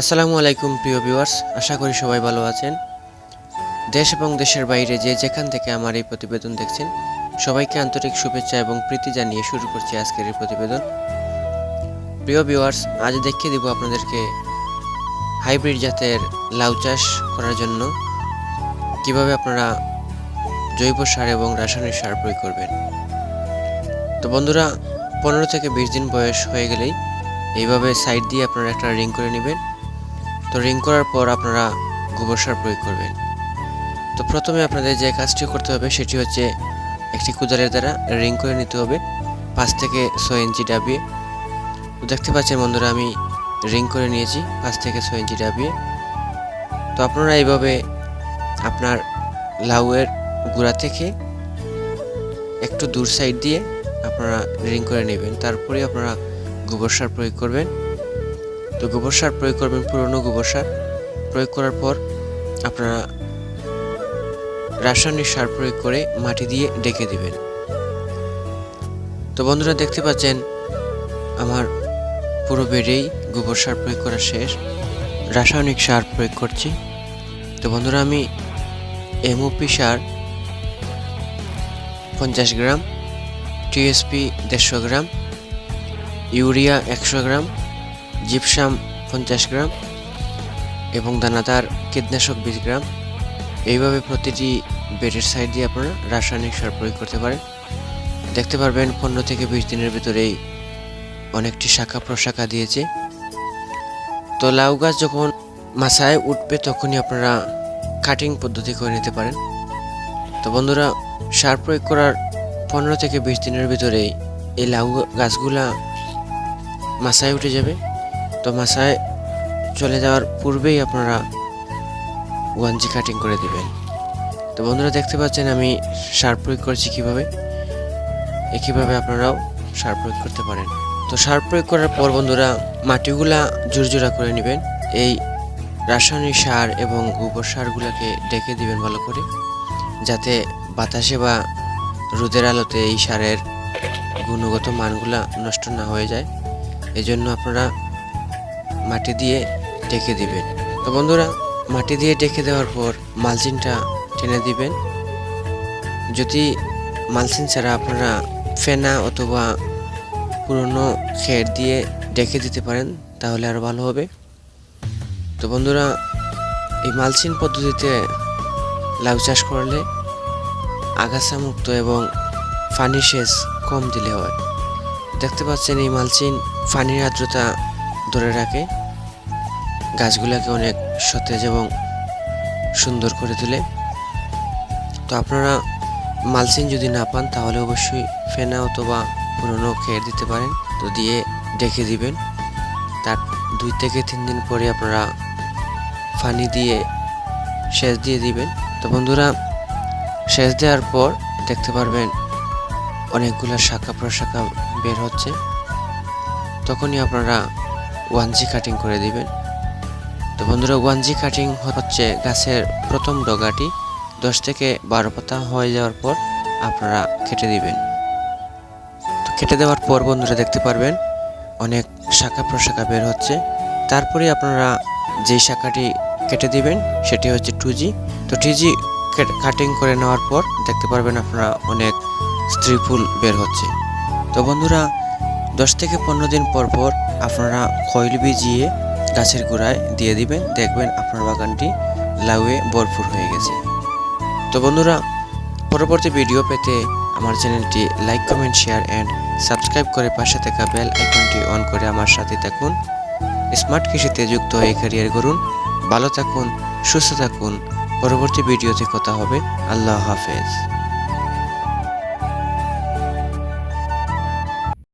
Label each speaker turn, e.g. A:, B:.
A: আসসালামু আলাইকুম, প্রিয় ভিউয়ার্স। আশা করি সবাই ভালো আছেন। দেশ এবং দেশের বাইরে যে যেখান থেকে আমার এই প্রতিবেদন দেখছেন, সবাইকে আন্তরিক শুভেচ্ছা এবং প্রীতি জানিয়ে শুরু করছি আজকের এই প্রতিবেদন। প্রিয় ভিউয়ার্স, আজ দেখিয়ে দেব আপনাদেরকে হাইব্রিড জাতের লাউ চাষ করার জন্য কীভাবে আপনারা জৈব সার এবং রাসায়নিক সার প্রয়োগ করবেন। তো বন্ধুরা, পনেরো থেকে বিশ দিন বয়স হয়ে গেলেই এইভাবে সাইড দিয়ে আপনারা একটা রিং করে নেবেন। তো রিং করার পর আপনারা গোবর সার প্রয়োগ করবেন। তো প্রথমে আপনাদের যে কাজটি করতে হবে সেটি হচ্ছে একটি কুদালের দ্বারা রিং করে নিতে হবে পাঁচ থেকে ছয় ইঞ্চি ডাবিয়ে। তো দেখতে পাচ্ছেন বন্ধুরা, আমি রিং করে নিয়েছি পাঁচ থেকে ছয় ইঞ্চি ডাবিয়ে। তো আপনারা এইভাবে আপনার লাউয়ের গোড়া থেকে একটু দূর সাইড দিয়ে আপনারা রিং করে নেবেন। তারপরে আপনারা গোবর সার প্রয়োগ করবেন। তো গোবর সার প্রয়োগ করবেন পুরনো গোবর সার। প্রয়োগ করার পর আপনারা রাসায়নিক সার প্রয়োগ করে মাটি দিয়ে ডেকে দিবেন। তো বন্ধুরা দেখতে পাচ্ছেন, আমার পুরো বেডেই গোবর সার প্রয়োগ করা শেষ। রাসায়নিক সার প্রয়োগ করছি। তো বন্ধুরা আমি এমওপি সার পঞ্চাশ গ্রাম টিএসপি দেড়শো গ্রাম, ইউরিয়া একশো গ্রাম জিপসাম পঞ্চাশ গ্রাম এবং দানাদার কীটনাশক বিশ গ্রাম। এইভাবে প্রতিটি বেডের সাইড দিয়ে আপনারা রাসায়নিক সার প্রয়োগ করতে পারেন। দেখতে পারবেন পনেরো থেকে বিশ দিনের ভিতরেই অনেকটি শাখা প্রশাখা দিয়েছে। তো লাউ গাছ যখন মাথায় উঠবে তখনই আপনারা কাটিং পদ্ধতি করে নিতে পারেন। তো বন্ধুরা, সার প্রয়োগ করার পনেরো থেকে বিশ দিনের ভিতরেই এই লাউ গাছগুলা মাসায় উঠে যাবে। তো মাসায় চলে যাওয়ার পূর্বেই আপনারা ওয়ান জি কাটিং করে দেবেন। তো বন্ধুরা দেখতে পাচ্ছেন আমি সার প্রয়োগ করছি কীভাবে? একইভাবে আপনারাও সার প্রয়োগ করতে পারেন। তো সার প্রয়োগ করার পর বন্ধুরা মাটিগুলা জোরজোড়া করে নেবেন। এই রাসায়নিক সার এবং গোবর সারগুলোকে ডেকে দিবেন ভালো করে, যাতে বাতাসে বা রোদের আলোতে এই সারের গুণগত মানগুলা নষ্ট না হয়ে যায়। এই জন্য আপনারা মাটি দিয়ে ডেকে দিবেন। তো বন্ধুরা, মাটি দিয়ে ডেকে দেওয়ার পর মালচিনটা টেনে দিবেন। যদি মালচিন ছাড়া আপনারা ফেনা অথবা পুরনো খের দিয়ে ডেকে দিতে পারেন, তাহলে আরও ভালো হবে। তো বন্ধুরা, এই মালচিন পদ্ধতিতে লাউ চাষ করলে আগাছা মুক্ত এবং ফানি সেচ কম দিলে হয়। দেখতে পাচ্ছেন এই মালচিন ফানির আর্দ্রতা ধরে রাখে। গাছগুলোকে অনেক সতেজ এবং সুন্দর করে তোলে। তো আপনারা মালচিন যদি না পান, তাহলে অবশ্যই ফেনা অথবা পুরনো খেয়ে দিতে পারেন। তো দিয়ে ডেকে দিবেন। তার দুই থেকে তিন দিন পরে আপনারা পানি দিয়ে সেচ দিয়ে দিবেন। তো বন্ধুরা, সেচ দেওয়ার পর দেখতে পারবেন অনেকগুলো শাখা প্রশাখা বের হচ্ছে। তখনই আপনারা ওয়ান জি কাটিং করে দিবেন। তো বন্ধুরা ওয়ান জি কাটিং হচ্ছে গাছের প্রথম ডগাটি। দশ থেকে বারো পাতা হয়ে যাওয়ার পর আপনারা কেটে দিবেন। তো কেটে দেওয়ার পর বন্ধুরা দেখতে পারবেন, অনেক শাখা প্রশাখা বের হচ্ছে। তারপরে আপনারা যেই শাখাটি কেটে দিবেন, সেটি হচ্ছে টু জি তো টু জি কাটিং করে নেওয়ার পর দেখতে পারবেন আপনারা অনেক স্ত্রী ফুল বের হচ্ছে। তো বন্ধুরা দশ থেকে পনেরো দিন পর পর আপনারা খৈল ভিজিয়ে গাছের গোড়ায় দিয়ে দিবেন। দেখবেন আপনার বাগানটি লাউয়ে ভরপুর হয়ে গেছে। তো বন্ধুরা, পরবর্তী ভিডিও পেতে আমার চ্যানেলটি like, comment, share and subscribe করে পাশে থাকা বেল আইকনটি অন করে আমার সাথে থাকুন। স্মার্ট কৃষিতে যুক্ত হয়ে ক্যারিয়ার করুন ভালো থাকুন, সুস্থ থাকুন। পরবর্তী ভিডিওতে কথা হবে। আল্লাহ হাফেজ।